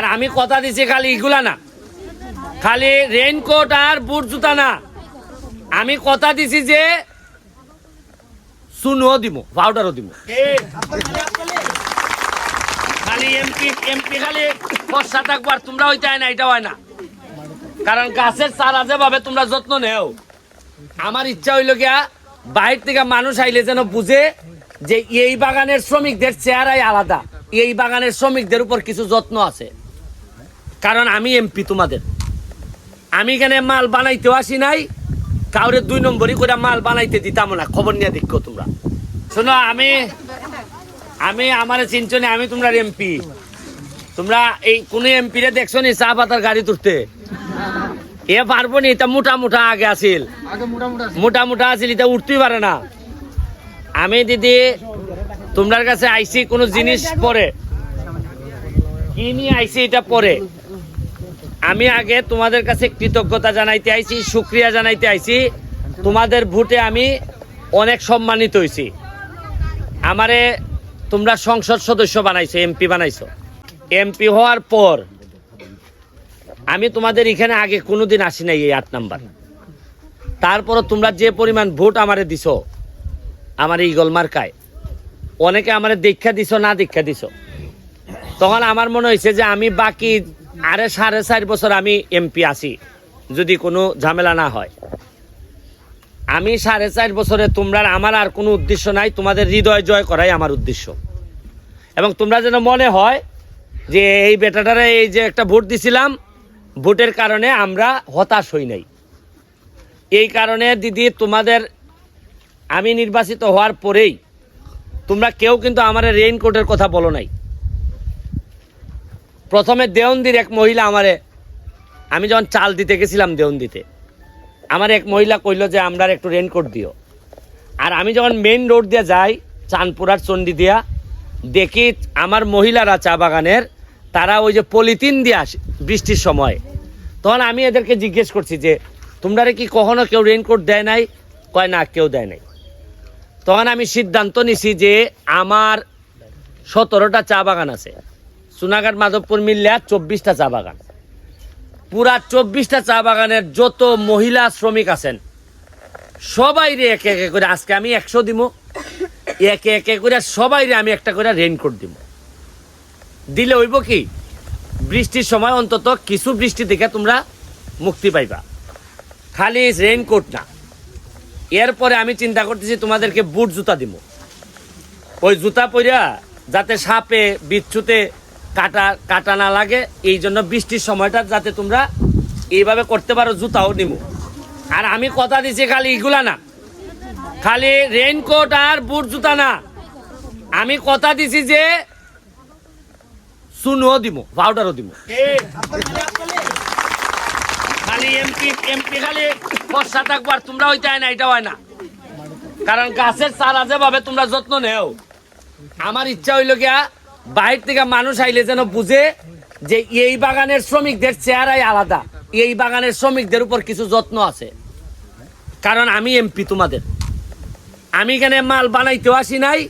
আর আমি কথা দিছি খালি এগুলা না। খালি রেইনকোট আর বুট জুতা না। আমি কথা দিছি যে শুনও দিব পাউডারও দিব খালি এমপি এমপি খালি বর্ষা থাকবার তোমরা হইতে হয় না এটা হয় না। কারণ গাছের চারা যেভাবে তোমরা যত্ন নেও, আমার ইচ্ছা হইল গিয়া বাইরে থেকে মানুষ আইলে যেন বুঝে যে এই বাগানের শ্রমিকদের চেহারাই আলাদা, এই বাগানের শ্রমিকদের উপর কিছু যত্ন আছে। কারণ আমি এমপি তোমাদের। আমি এখানে মাল বানাইতেও আসি নাই কাউরে দুই নম্বরই করে মাল বানাইতে দিতাম না খবর নিয়ে দেখো তোমরা। শোনো আমি আমি আমার চিন্তনে আমি তোমরা এমপি তোমরা এই কোন এমপি রে দেখছ নি চা পাতার গাড়ি তুলতে? এ পারব নি এটা মোটা মোটা আগে আছিল। মোটা মোটা আছিল। এটা উঠতেই পারে না। আমি দিদি তোমার কাছে আইছি কোনো জিনিস পরে। কি নিয়ে আইছি এটা পরে? আমি আগে তোমাদের কাছে কৃতজ্ঞতা জানাইতে আইছি, শুক্রিয়া জানাইতে আইছি। তোমাদের ভোটে আমি অনেক সম্মানিত হয়েছি আমারে তোমরা সংসদ সদস্য বানাইছো, এমপি বানাইছো। এমপি হওয়ার পর আমি তোমাদের এখানে আগে কোনোদিন আসি নাই এই আট নাম্বার। তারপরও তোমরা যে পরিমাণ ভোট আমারে দিছ, আমার এই গলমার্কায় অনেকে আমারে দীক্ষা দিছ, না দীক্ষা দিছ। তখন আমার মনে হয়েছে যে আমি বাকি আরে সাড়ে চার বছর আমি এমপি আছি, যদি কোনো ঝামেলা না হয়। আমি সাড়ে চার বছরে তোমরা, আমার আর কোনো উদ্দেশ্য নাই, তোমাদের হৃদয় জয় করাই আমার উদ্দেশ্য। এবং তোমরা যেন মনে হয় যে এই বেটাটারে এই যে একটা ভোট দিছিলাম, ভোটের কারণে আমরা হতাশ হই নাই। এই কারণে দিদি, তোমাদের আমি নির্বাচিত হওয়ার পরেই তোমরা কেউ কিন্তু আমার রেইনকোটের কথা বলো নাই। প্রথমে দেওন্দির এক মহিলা আমারে, আমি যখন চাল দিতে গেছিলাম দেওন্দিতে আমার এক মহিলা কইল যে আমরা একটু রেনকোট দিও। আর আমি যখন মেইন রোড দিয়ে যাই চাঁদপুরার চণ্ডী দিয়া, দেখি আমার মহিলারা চা বাগানের, তারা ওই যে পলিথিন দিয়ে বৃষ্টির সময়। তখন আমি এদেরকে জিজ্ঞেস করছি যে তোমরা কি কখনো কেউ রেনকোট দেয় নাই? কয়, না, কেউ দেয় নাই। তখন আমি সিদ্ধান্ত নিছি যে, আমার সতেরোটা চা বাগান আছে। সোনাঘাট মাধবপুর মিললে চব্বিশটা চা বাগান। পুরা চব্বিশটা চা বাগানের যত মহিলা শ্রমিক আছেন সবাই রে একে একে করে আজকে আমি একশো দিব একে একে করে সবাই রে আমি একটা করে রেইনকোট দিব দিলে হইব কি, বৃষ্টির সময় অন্তত কিছু বৃষ্টি থেকে তোমরা মুক্তি পাইবা। খালি রেইনকোট না। এরপরে আমি চিন্তা করতেছি তোমাদেরকে বুট জুতা দিব ওই জুতা পরিয়া যাতে সাপে, বিচ্ছুতে কাটা কাটা না লাগে, এই জন্য বৃষ্টির সময়টা যাতে তোমরা এইভাবে করতে পারো, জুতাও নিব। আর আমি কথা দিছি খালি এগুলা না। খালি রেইনকোট আর বুট জুতা না। আমি কথা দিছি যে শুনও দিব পাউডারও দিব। খালি এমপি এমপি খালি বর্ষা থাকবার তোমরা হইতে হয় না, এটা হয় না। কারণ গাছের চারা যেভাবে তোমরা যত্ন নেও, আমার ইচ্ছা হইল গিয়া বাইরে থেকে মানুষ আইলে যেন বুঝে যে এই বাগানের শ্রমিকদের চেহারাই আলাদা। এই বাগানের শ্রমিকদের উপর কিছু যত্ন আছে। কারণ আমি এমপি তোমাদের। আমি এখানে মাল বানাইতেও আসি নাই,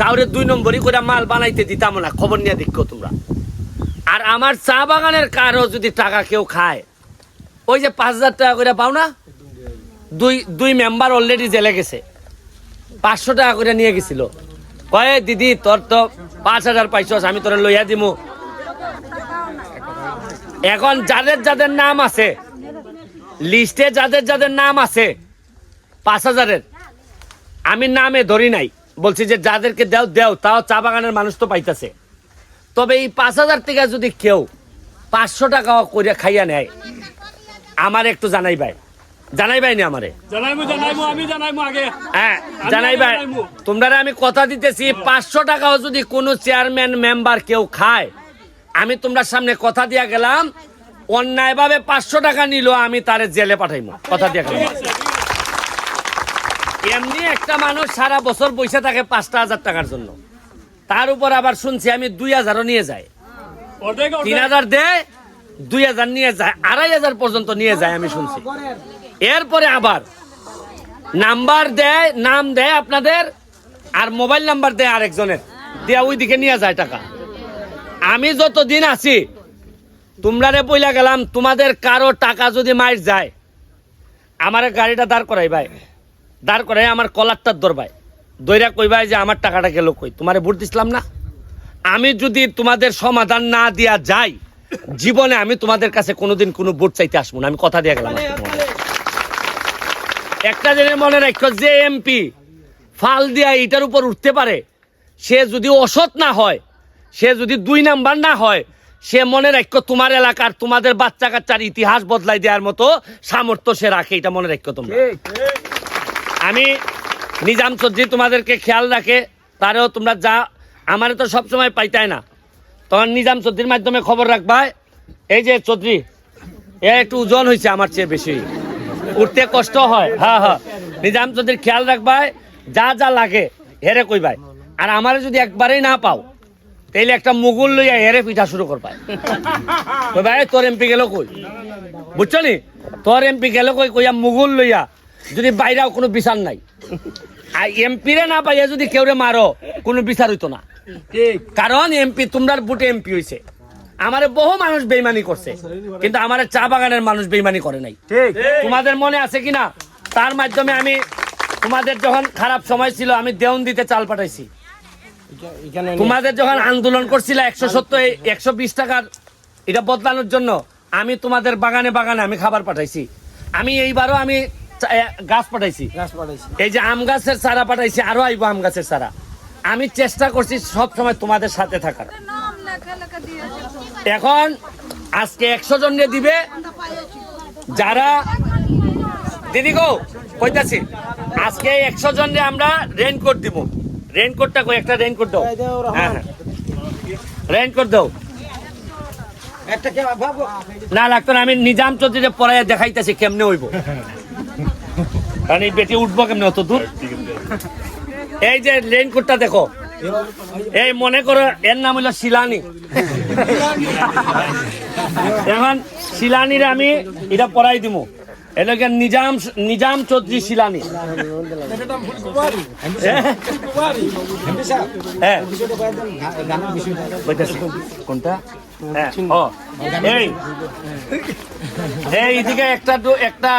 কাউরে দুই নম্বরই করে মাল বানাইতে দিতাম না, খবর নিয়ে দেখো তোমরা। আর আমার চা বাগানের কারও যদি টাকা কেউ খায়, ওই যে পাঁচ হাজার টাকা করে পাও না? দুই দুই মেম্বার অলরেডি জেলে গেছে। পাঁচশো টাকা করে নিয়ে গেছিল। কয়ে, দিদি, তোর তো পাঁচ হাজার পাইছস আমি তোর লইয়া দিমু। এখন যাদের যাদের নাম আছে, লিস্টে যাদের যাদের নাম আছে, পাঁচ হাজারের, আমি নামে ধরি নাই, বলছি যে যাদেরকে দেও দেও, তাও চা বাগানের মানুষ তো পাইতেছে। তবে এই পাঁচ হাজার থেকে যদি কেউ পাঁচশো টাকা করে খাইয়া নেয়, আমার একটু জানাই ভাই। জানাই ভাই নি আমারে? হ্যাঁ জানাই ভাই তোমরা আমি কথা দিতেছি পাঁচশো টাকাও যদি কোনো চেয়ারম্যান মেম্বার কেউ খায় আমি তোমরা সামনে কথা দিয়া গেলাম অন্যায়ভাবে পাঁচশো টাকা নিল আমি তারে জেলে পাঠাইমু। কথা দিয়া গেলাম। এমনি একটা মানুষ সারা বছর পয়সা থাকে পাঁচটা হাজার টাকার জন্য। তার উপর আবার শুনছি আমি দুই হাজারও নিয়ে যাই তিন হাজার দেয় দুই হাজার নিয়ে যায় আড়াই হাজার পর্যন্ত নিয়ে যায় আমি শুনছি। এরপরে আবার নাম্বার দেয়, নাম দেয় আপনাদের আর মোবাইল নাম্বার দেয় আরেকজনের। দেয়া ওই দিকে নিয়ে যায় টাকা। আমি যত দিন আছি, তোমরারে বইলা গেলাম, তোমাদের কারও টাকা যদি মাইর যায়, আমার গাড়িটা দাঁড় করাই ভাই। দাঁড় করাই আমার কলারটার দরবাই দইরা কইবাই যে আমার টাকাটা গেল কই? তোমারে ভোট দিছিলাম না? আমি যদি তোমাদের সমাধান না দিয়া যাই, জীবনে আমি তোমাদের কাছে কোনোদিন কোনো ভোট চাইতে আসব না। আমি কথা দিয়ে গেলাম। একটা জিনিস মনে রাখো যে এমপি ফাল দিয়া এটার উপর উঠতে পারে সে যদি অসৎ না হয় সে যদি দুই নাম্বার না হয় সে মনে রাখো তোমার এলাকার তোমাদের বাচ্চা কাচ্চার ইতিহাস বদলাই দেওয়ার মতো সামর্থ্য সে রাখে এটা মনে রাখো তোমরা। আমি নিজাম চৌধুরী তোমাদেরকে খেয়াল রাখে তারেও তোমরা যা আমারে তো সবসময় পাইতাই না। তখন নিজাম চৌধুরীর মাধ্যমে খবর রাখবা এই যে চৌধুরী এ একটু ওজন হয়েছে আমার চেয়ে বেশি। উঠতে কষ্ট হয়। হ্যাঁ হ্যাঁ। নিজাম চৌধুরীর খেয়াল রাখবা যা যা লাগে হেরে কইবাই। আর আমারে যদি একবারেই না পাও তাইলে একটা মুগুল লইয়া হেরে পিঠা শুরু করবাই। কইবাই তোর এমপি গেল কই? বুঝছ নি তোর এমপি গেল কই? কইয়া মুগুল লইয়া যদি বাইরেও কোনো বিচার নাই। আর এমপিরে না পাইয়া যদি কেউরে মারো কোনো বিচার হইতো না। কারণ এমপি তোমরার বুটে এমপি হইছে। আমারে বহু মানুষ বেইমানি করছে। কিন্তু আমার চা বাগানের মানুষ বেইমানি করে নাই। তোমাদের মনে আছে কিনা? তার মাধ্যমে আমি তোমাদের যখন খারাপ সময় ছিল আমি দেউন দিতে চাল পাঠাইছি। তোমাদের যখন আন্দোলন করছিল একশো সত্তর একশো বিশ টাকার এটা বদলানোর জন্য আমি তোমাদের বাগানে বাগানে আমি খাবার পাঠাইছি। আমি এইবারও আমি গাছ পাঠাইছি। এই যে আম গাছের চারা পাঠাইছি আরও আইব আম গাছের চারা। আমি চেষ্টা করছি সব সময় তোমাদের সাথে থাকার। এখন আজকে একশো জন দিবে। যারা দিদি গো কইতাছি আজকে একশো জন আমরা রেনকোট দিব। রেনকোটটা কই? একটা রেনকোট দাও। হ্যাঁ হ্যাঁ। রেনকোট দাও। না লাগতো না আমি নিজাম চৌধুরী পড়াইয়া দেখাইতেছি কেমনে হইব। কারণ এই বেটি উঠবো কেমনে অত দূর? এই যে রেনকোটটা দেখো। এই মনে করো এর নাম হলো শিলানি। এখন শিলানির আমি এটা পড়াই দিব এলাকার নিজাম নিজাম চৌধুরী শিলানি। হ্যাঁ। বলতেছি। কোনটা? হ্যাঁ এই। এই এদিকে একটা একটা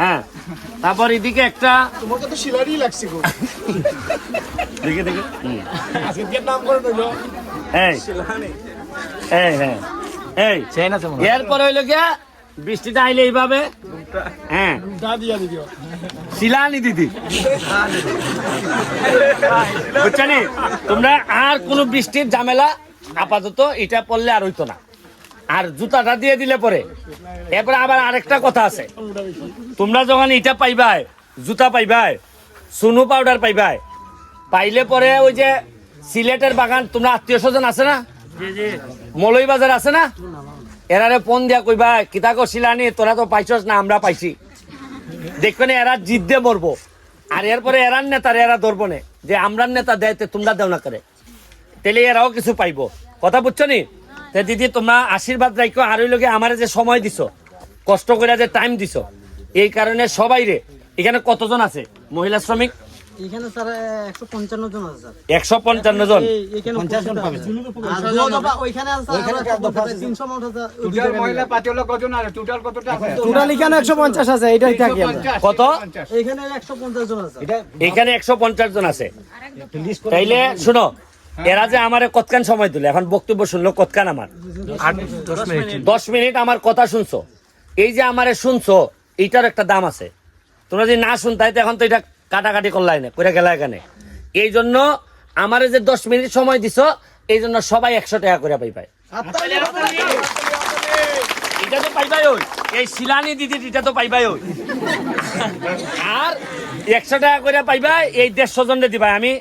হ্যাঁ। তারপর এদিকে একটা তোমাকে তো শিলারই লাগছে গো। দেখে দেখে। আজকে নাম করে দিলো এই। এই হ্যাঁ। এই। এরপরে হইল গিয়া বৃষ্টিটা আইলে এইভাবে হ্যাঁ। দা দিয়া দিও শিলানি দিদি। বুঝছানি? তোমরা আর কোনো বৃষ্টির ঝামেলা আপাতত এটা পড়লে আর হইতো না। আর জুতাটা দিয়ে দিলে পরে। এরপরে আবার আরেকটা কথা আছে। তোমরা যখন ইটা পাইবাই জুতা পাইবাই সুনু পাউডার পাইবাই পাইলে পরে ওই যে সিলেটের বাগান তোমরা আত্মীয় স্বজন আছে না? মলই বাজার আছে না? এরারে ফোন দিয়া কইবা কিতা করছিলানি তোরা তো পাইছস না আমরা পাইছি। দেখবেন এরা জিদ দিয়ে মরবো। আর এরপরে এরার নেতার এরা ধরবো না যে আমরার নেতা দেয় তোমরা দেও না করে। তাহলে এরাও কিছু পাইবো। কথা বুঝছ নি? তে দিদি তোমরা আশীর্বাদ রাখো আর ওই লোকে আমার যে সময় দিছো কষ্ট করে যে টাইম দিছো এই কারণে সবাই রে এখানে কতজন আছে? মহিলা শ্রমিক? এখানে স্যার একশো পঞ্চান্ন জন আছে স্যার। একশো পঞ্চান্ন জন? এখানে পঞ্চাশ জন পাবে। আর দু দফা ওইখানে আছে স্যার আরও একশো পঞ্চাশ, তিনশো মত আছে। টোটাল মহিলা পাতি হলো কজন আর টোটাল কতটা আছে? টোটাল এখানে একশো পঞ্চাশ আছে এটাই থাকি কত? এখানে একশো পঞ্চাশ জন আছে। এখানে একশো পঞ্চাশ জন আছে। তাইলে শুনো এরা যে আমার কতখান সময় দিল? এখন বক্তব্য শুনলো কতখান আমার? দশ মিনিট। আমার কথা শুনছো। এই যে আমারে শুনছো এইটার একটা দাম আছে। তোমরা যদি না শুনতাই তো এখন তো এটা কাটাকাটি করলাই না করে গেলা এখানে। এই জন্য আমারে যে দশ মিনিট সময় দিছ এই জন্য সবাই একশো টাকা করে পাই পাই এটা তো পাইবাই ওই। এই শিলানি দিদি এটা তো পাইবাই ওই। আর একশো টাকা করে পাইবা এই দেড়শো জনে দিবা। আমি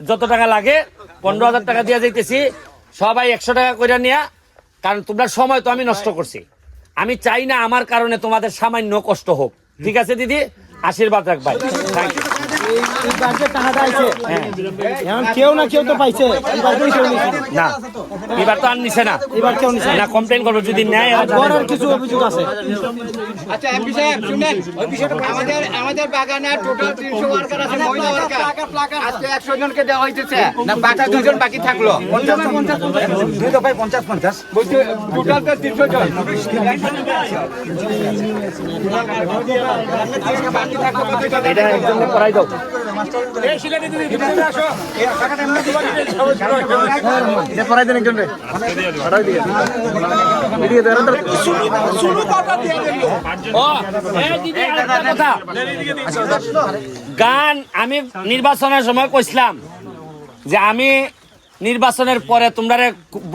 যত টাকা লাগে পনেরো হাজার টাকা দিয়ে যাইতেছি সবাই একশো টাকা করে নিয়া কারণ তোমরা সময় তো আমি নষ্ট করছি। আমি চাই না আমার কারণে তোমাদের সামান্য কষ্ট হোক। ঠিক আছে দিদি? আশীর্বাদ রাখবাই থ্যাংক ইউ কেউ না কেউ তো পাইছে। এবার তো কেউ নিছে। না এবার তো আর নিছে না। এবার কেউ নিছে। না কমপ্লেন করব যদি নেয় আর কিছু অভিযোগ আছে। আচ্ছা এমপি সাহেব শুনেন আমাদের আমাদের বাগানে টোটাল তিনশো ওয়ার্কার আছে মহিলা ওয়ার্কার আজকে একশো জনকে দেওয়া হইতেছে। না বাকি দুজন বাকি থাকল। দুই দফায় পঞ্চাশ পঞ্চাশ। বলছি টোটাল তো তিনশো জন। এটা একদম করাই দাও। গান আমি নির্বাচনের সময় কইসলাম যে আমি নির্বাচনের পরে তোমরা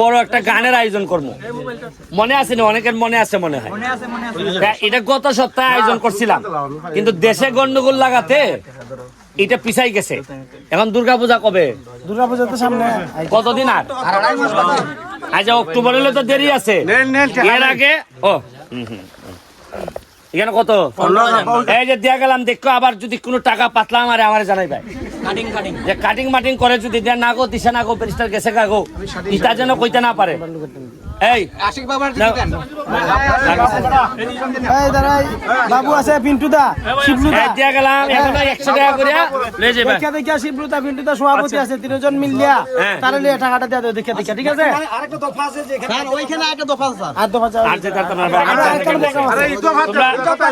বড় একটা গানের আয়োজন করব মনে আছে না? অনেকের মনে আছে মনে হয়। এটা গত সপ্তাহে আয়োজন করছিলাম। কিন্তু দেশে গন্ডগোল লাগাতে এটা পিছাই গেছে। এখন দুর্গাপূজা কবে? দুর্গাপূজা তো সামনে। কতদিন আর? আচ্ছা অক্টোবর হলে তো দেরি আছে। এর আগে ও হুম, হুম, হুম। এখানে কত? এই যে দিয়া গেলাম দেখো আবার যদি কোনো টাকা পাতলাম আমারে আমার জানাই ভাই যে কাটিং মাটিং করে যদি দেয়া না গো দিশা না গো ব্যারিস্টার গেছে গা গো। ইটা যেন কইতে না পারে। এই। আশিক বাবার। এই দাঁড়াই বাবু আছে পিন্টুদা শিবলুদা। এই দিয়া গেলাম এখন একশো টাকা যাবে দেখা দেখা শিবলুদা পিন্টুদা সভাপতি আছে তিনজন মিলিয়া। হ্যাঁ। তারা লিয়ে টাকাটা দিয়ে দেবে দেখা দেখা ঠিক আছে? আরেকটা দফা আছে যে স্যার ওইখানে একটা দফা স্যার। আর দফা আর যে তার তোমার বলছে? তোমরা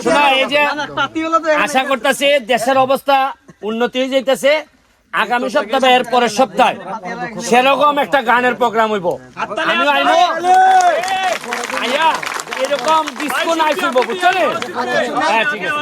শোনো, এই যে পাতি হলো তো আশা করতেছি দেশের অবস্থা উন্নতি হয়ে যাইতেছে। আগামী সপ্তাহে এর পরের সপ্তাহে সেরকম একটা গানের প্রোগ্রাম হইব। আমি আইনো এরকম ডিসকো নাই শুনব বুঝছ? হ্যাঁ ঠিক আছে।